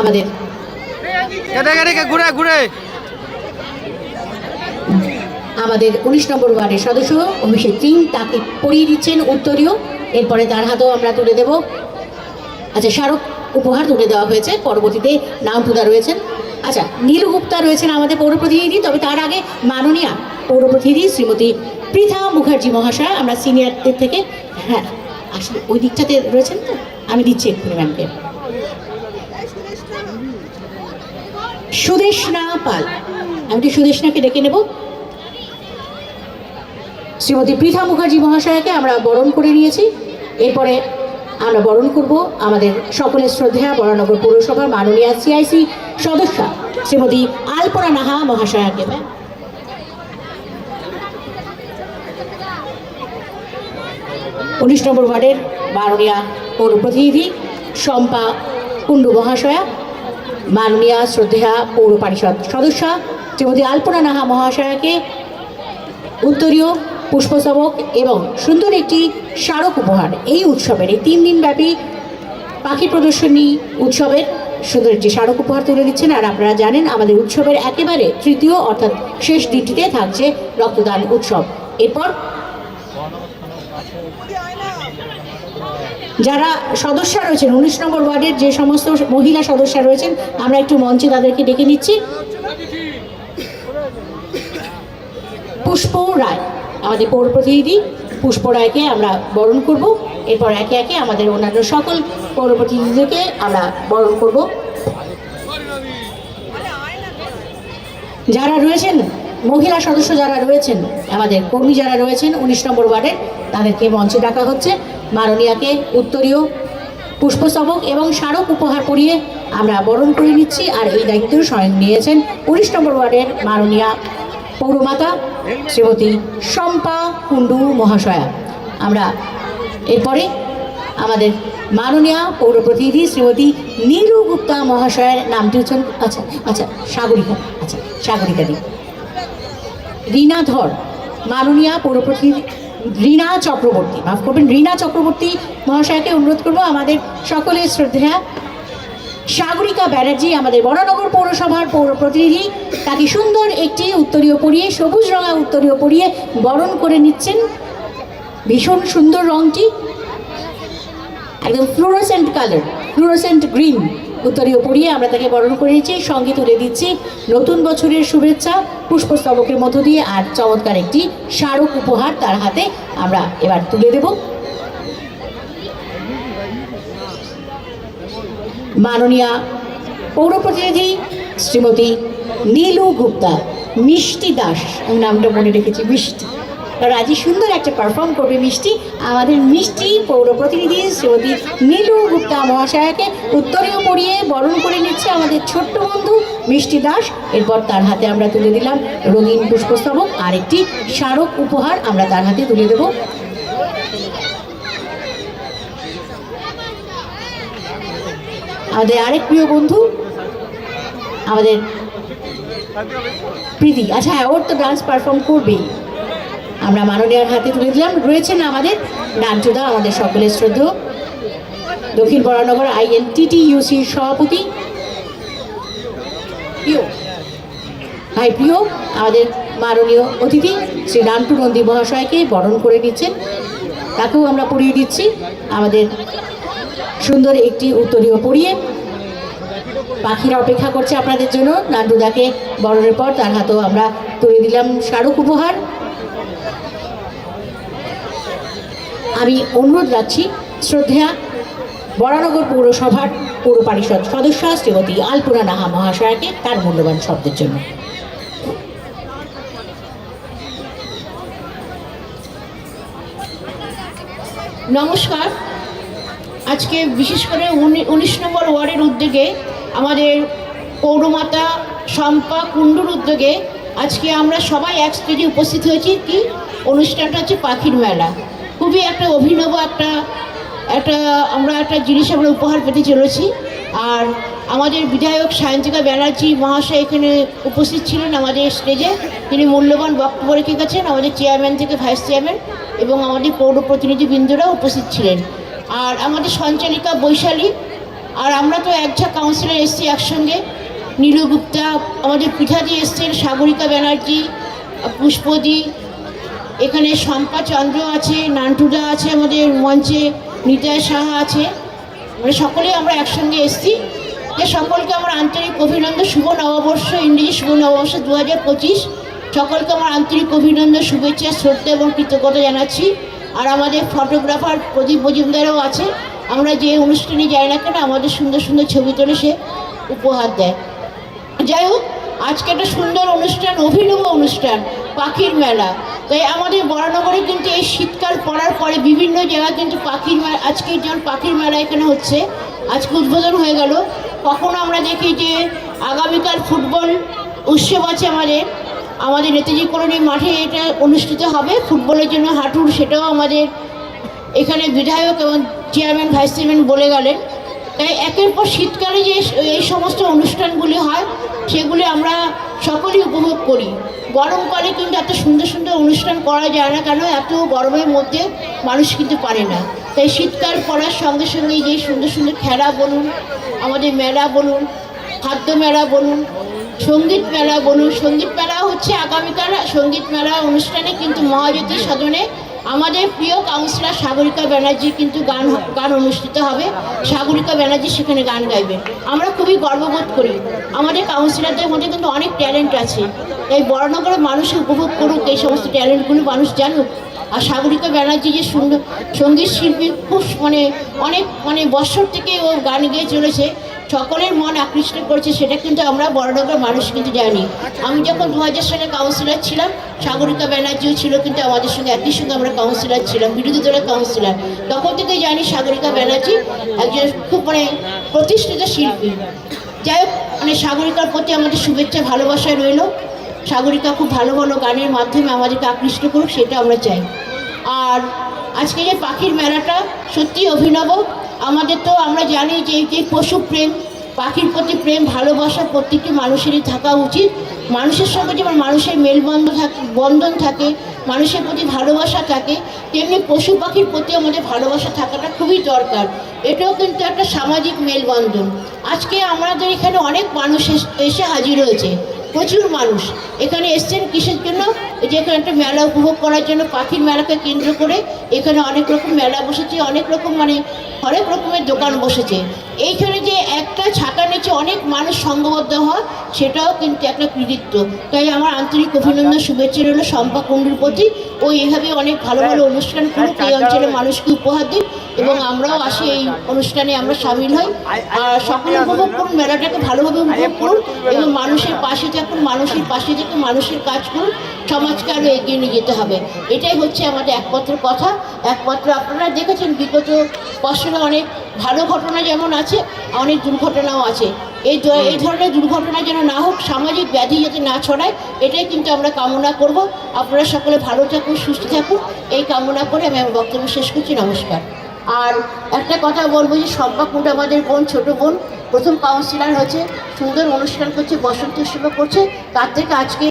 আমাদের। ঘুরে ঘুরে। আমাদের উনিশ নম্বর ওয়ার্ডের সদস্য অভিষেক সিং তাকে পরিয়ে দিচ্ছেন উত্তরীয়। এরপরে তার হাতেও আমরা তুলে দেব। আচ্ছা স্মারক উপহার তুলে দেওয়া হয়েছে। পরবর্তীতে নাম তুলা রয়েছেন। আচ্ছা নীলু গুপ্তা রয়েছেন আমাদের পৌর প্রতিনিধি তবে তার আগে মাননীয়া পৌর প্রতিনিধি শ্রীমতী পৃথা মুখার্জি মহাশয় আমরা সিনিয়রদের থেকে হ্যাঁ আসলে ওই দিকটাতে রয়েছেন তো আমি দিচ্ছি এক্ষুনি ম্যামকে সুদেশনা পাল। আমি কি সুদেশনাকে ডেকে নেব। শ্রীমতী পৃথা মুখার্জি মহাশয়াকে আমরা বরণ করে নিয়েছি। এরপরে আমরা বরণ করব আমাদের সকলের শ্রদ্ধেয়া বরানগর পৌরসভার মাননীয় সিআইসি সদস্যা শ্রীমতী আলপনা নাহা মহাশয়াকে। উনিশ নম্বর ওয়ার্ডের মাননীয়া পৌর প্রতিনিধি শম্পা কুণ্ডু মহাশয়া। মাননীয়া শ্রদ্ধেয়া পৌর পরিষদ সদস্যা শ্রীমতী আলপনা নাহা মহাশয়াকে উত্তরীয় পুষ্পস্তবক এবং সুন্দর একটি স্মারক উপহার। এই উৎসবের এই তিন দিন ব্যাপী পাখি প্রদর্শনী উৎসবের সুন্দর একটি স্মারক উপহার তুলে দিচ্ছেন আর আপনারা জানেন আমাদের উৎসবের একেবারে তৃতীয় অর্থাৎ শেষ দিনটিতে থাকছে রক্তদান উৎসব। এরপর যারা সদস্যা রয়েছেন, উনিশ নম্বর ওয়ার্ডের যে সমস্ত মহিলা সদস্যা রয়েছেন, আমরা একটু মঞ্চে তাদেরকে ডেকে নিচ্ছি। পুষ্প রায়, আমাদের পৌর প্রতিনিধি পুষ্প রায়কে আমরা বরণ করব। এরপর একে একে আমাদের অন্যান্য সকল পৌর প্রতিনিধিদেরকে আমরা বরণ করব। যারা রয়েছেন, মহিলা সদস্য যারা রয়েছেন, আমাদের কর্মী যারা রয়েছেন, উনিশ নম্বর ওয়ার্ডের, তাদেরকে মঞ্চে ডাকা হচ্ছে। মাননীয়াকে উত্তরীয় পুষ্পস্তবক এবং স্মারক উপহার করিয়ে আমরা বরণ করে নিচ্ছি আর এই দায়িত্ব স্বয়ং নিয়েছেন উনিশ নম্বর ওয়ার্ডের মাননীয়া পৌরমাতা শ্রীমতী শম্পা কুণ্ডু মহাশয়া। আমরা এরপরে আমাদের মাননীয়া পৌর প্রতিনিধি শ্রীমতী নীলু গুপ্তা মহাশয়ের নামটি হচ্ছেন আচ্ছা আচ্ছা সাগরিকা আচ্ছা সাগরিকা দি। রীনা ধর, মাননীয়া পৌর প্রতিনিধি রীনা চক্রবর্তী, মাফ করবেন, রীনা চক্রবর্তী মহাশয়কে অনুরোধ করব, আমাদের সকলের শ্রদ্ধা। সাগরিকা ব্যানার্জি, আমাদের বড়নগর পৌরসভার পৌর প্রতিনিধি, তাকে সুন্দর একটি উত্তরীয় পরিয়ে, সবুজ রঙা উত্তরীয় পরিয়ে বরণ করে নিচ্ছেন। ভীষণ সুন্দর রংটি। একদম ফ্লোরোসেন্ট কালার ফ্লোরোসেন্ট গ্রিন উত্তরীয় পরিয়ে আমরা তাকে বরণ করে নিচ্ছি সঙ্গে তুলে দিচ্ছি। নতুন বছরের শুভেচ্ছা, পুষ্পস্তবকের মধ্য দিয়ে আর চমৎকার একটি স্মারক উপহার তার হাতে আমরা এবার তুলে দেব। মাননীয়া পৌর প্রতিনিধি শ্রীমতী নীলু গুপ্তা, মিষ্টি দাস নামটা মনে রেখেছি, মিষ্টি। রাজি সুন্দর একটা পারফর্ম করবে মিষ্টি। আমাদের মিষ্টি পৌর প্রতিনিধি শ্রীমতী নীলু গুপ্তা মহাশয়াকে উত্তরীয় পড়িয়ে বরণ করে নিচ্ছে আমাদের ছোট্ট বন্ধু মিষ্টি দাস। এরপর তার হাতে আমরা তুলে দিলাম রঙিন পুষ্পস্তবক। আর একটি স্মারক উপহার আমরা তার হাতে তুলে দেবো। আমাদের আরেক প্রিয় বন্ধু, আমাদের প্রীতি। আচ্ছা হ্যাঁ ওর তো ডান্স পারফর্ম করবেই। আমরা মাননীয়ার হাতে তুলে দিলাম। রয়েছেন আমাদের নান্টুদা আমাদের সকলের শ্রদ্ধ দক্ষিণ বরানগর আইএনটিটি ইউসির সভাপতি ভাই প্রিয়, আমাদের মাননীয় অতিথি শ্রী নান্টু নন্দী মহাশয়কে বরণ করে নিচ্ছেন। তাকেও আমরা পড়িয়ে দিচ্ছি। আমাদের সুন্দর একটি উত্তরীয় পড়িয়ে পাখিরা অপেক্ষা করছে আপনাদের জন্য। নান্টুদাকে বরণের পর তার হাতেও আমরা তুলে দিলাম স্মারক উপহার। আমি অনুরোধ রাখছি, শ্রদ্ধেয়া বরানগর পৌরসভার পৌর পরিষদ সদস্য শ্রীমতী আলপুরা নাহা মহাশয়াকে তার মূল্যবান শব্দের জন্য। নমস্কার। আজকে বিশেষ করে উনিশ নম্বর ওয়ার্ডের উদ্যোগে আমাদের পৌরমাতা শম্পা কুণ্ডুর উদ্যোগে আজকে আমরা সবাই এক স্টেজে উপস্থিত হয়েছি। কি? অনুষ্ঠানটা হচ্ছে পাখির মেলা। খুবই একটা অভিনব একটা একটা আমরা একটা জিনিস আমরা উপহার পেতে চলেছি। আর আমাদের বিধায়ক সায়ন্তিকা ব্যানার্জি মহাশয় এখানে উপস্থিত ছিলেন আমাদের স্টেজে। তিনি মূল্যবান বক্তব্য রেখে গেছেন। আমাদের চেয়ারম্যান থেকে ভাইস চেয়ারম্যান এবং আমাদের পৌর প্রতিনিধিবৃন্দরা উপস্থিত ছিলেন। আর আমাদের সঞ্চালিকা বৈশালী, আর আমরা তো এক ঝাঁক কাউন্সিলর এসছি একসঙ্গে। নীলু গুপ্তা, আমাদের পিঠাদি এসছেন, সাগরিকা ব্যানার্জি, পুষ্পদি এখানে শম্পা চন্দ্র আছে, নান্টুদা আছে, আমাদের মঞ্চে নিতাই সাহা আছে। মানে সকলেই আমরা একসঙ্গে এসেছি। যে সকলকে আমার আন্তরিক অভিনন্দন, শুভ নববর্ষ, ইংরেজি শুভ নববর্ষ দু হাজার পঁচিশ। সকলকে আমার আন্তরিক অভিনন্দন, শুভেচ্ছা, শ্রদ্ধা এবং কৃতজ্ঞতা জানাচ্ছি। আর আমাদের ফটোগ্রাফার প্রদীপ মজুমদারও আছে। আমরা যে অনুষ্ঠানে যাই না কেন, আমাদের সুন্দর সুন্দর ছবি তুলে সে উপহার দেয়। যাই হোক, আজকে একটা সুন্দর অনুষ্ঠান, অভিনব অনুষ্ঠান, পাখির মেলা। তাই আমাদের বরানগরে কিন্তু এই শীতকাল পড়ার পরে বিভিন্ন জায়গায় কিন্তু পাখির মেলা আজকে যেমন পাখির মেলা এখানে হচ্ছে, আজকে উদ্বোধন হয়ে গেল। কখনো আমরা দেখি যে আগামীকাল ফুটবল উৎসব আছে আমাদের আমাদের নেতাজি কলোনি মাঠে এটা অনুষ্ঠিত হবে। ফুটবলের জন্য হাঁটুর সেটাও আমাদের এখানে বিধায়ক এবং চেয়ারম্যান, ভাইস চেয়ারম্যান বলে গেলেন। তাই একের পর শীতকালে যে এই সমস্ত অনুষ্ঠানগুলি হয়, সেগুলি আমরা সকলেই উপভোগ করি। গরমকালে কিন্তু এত সুন্দর সুন্দর অনুষ্ঠান করা যায় না কেন? এত গরমের মধ্যে মানুষ কিন্তু পারে না। তাই শীতকাল পড়ার সঙ্গে সঙ্গে যে সুন্দর সুন্দর খেলা বলুন, আমাদের মেলা বলুন, খাদ্য মেলা বলুন, সংগীত মেলা বলুন, সংগীত মেলা হচ্ছে আগামীকাল। সংগীত মেলা অনুষ্ঠানে কিন্তু মহাজ্যোতি সদনে আমাদের প্রিয় কাউন্সিলর সাগরিকা ব্যানার্জি কিন্তু গান গান অনুষ্ঠিত হবে। সাগরিকা ব্যানার্জি সেখানে গান গাইবে। আমরা খুবই গর্ববোধ করি। আমাদের কাউন্সিলরদের মধ্যে কিন্তু অনেক ট্যালেন্ট আছে। এই বড়নগরের মানুষ উপভোগ করুক এই সমস্ত ট্যালেন্টগুলো মানুষ জানুক। আর সাগরিকা ব্যানার্জি যে সুন্দর সংগীত শিল্পী, খুব মানে অনেক মানে বছর থেকে ও গান গেয়ে চলেছে। সকলের মন আকৃষ্ট করেছে সেটা কিন্তু আমরা বড়নগর মানুষ কিন্তু জানি। আমি যখন দু হাজার সালে কাউন্সিলর ছিলাম সাগরিকা ব্যানার্জিও ছিল কিন্তু আমাদের সঙ্গে একই সঙ্গে আমরা কাউন্সিলর ছিলাম বিরোধী দলের কাউন্সিলর তখন থেকে জানি সাগরিকা ব্যানার্জি একজন খুব মানে প্রতিষ্ঠিত শিল্পী। যাই হোক মানে সাগরিকার প্রতি আমাদের শুভেচ্ছা ভালোবাসায় রইল। সাগরিকা খুব ভালো ভালো গানের মাধ্যমে আমাদেরকে আকৃষ্ট করুক সেটা আমরা চাই। আর আজকে যে পাখির মেলাটা সত্যি অভিনব। আমাদের তো আমরা জানি যে যে পশু প্রেম, পাখির প্রতি প্রেম, ভালোবাসা প্রত্যেকটি মানুষেরই থাকা উচিত। মানুষের সঙ্গে যেমন মানুষের মেলবন্ধন থাকে, বন্ধন থাকে, মানুষের প্রতি ভালোবাসা থাকে, তেমনি পশু পাখির প্রতি আমাদের ভালোবাসা থাকাটা খুবই দরকার। এটাও কিন্তু একটা সামাজিক মেলবন্ধন। আজকে আমাদের এখানে অনেক মানুষ এসে হাজির হয়েছে। প্রচুর মানুষ। এখানে এসছেন কিসের জন্য? যে এখানে একটা মেলা উপভোগ করার জন্য পাখির মেলাকে কেন্দ্র করে এখানে অনেক রকম মেলা বসেছে অনেক রকম মানে অনেক রকমের দোকান বসেছে। এইখানে যে একটা ছাতা নিচে অনেক মানুষ সঙ্গবদ্ধ হয় সেটাও কিন্তু একটা কৃতিত্ব। তাই আমার আন্তরিক অভিনন্দন শুভেচ্ছা রইল শম্পা কুণ্ডুর প্রতি। ও এভাবে অনেক ভালো ভালো অনুষ্ঠান করুক এই অঞ্চলের মানুষকে উপহার দিন এবং আমরাও আসি এই অনুষ্ঠানে আমরা সামিল হই। আর সকলে উপভোগ করুন মেলাটাকে ভালোভাবে উপভোগ করুন এবং মানুষের পাশে থাকুন মানুষের পাশে থেকে মানুষের কাজ করুন সমাজকে আরও এগিয়ে নিয়ে যেতে হবে। এটাই হচ্ছে আমাদের একমাত্র কথা একমাত্র আপনারা দেখেছেন বিগত বছরে অনেক ভালো ঘটনা যেমন আছে অনেক দুর্ঘটনাও আছে। এই এই ধরনের দুর্ঘটনা যেন না হোক সামাজিক ব্যাধি যাতে না ছড়ায় এটাই কিন্তু আমরা কামনা করব। আপনারা সকলে ভালো থাকুন সুস্থ থাকুন। এই কামনা করে আমি আমার বক্তব্য শেষ করছি। নমস্কার। আর একটা কথা বলব যে সম্পা কুণ্ড আমাদের বোন, ছোট বোন, প্রথম কাউন্সিলার হয়েছে সুন্দর অনুষ্ঠান করছে, বসন্ত উৎসব করছে, তার থেকে আজকে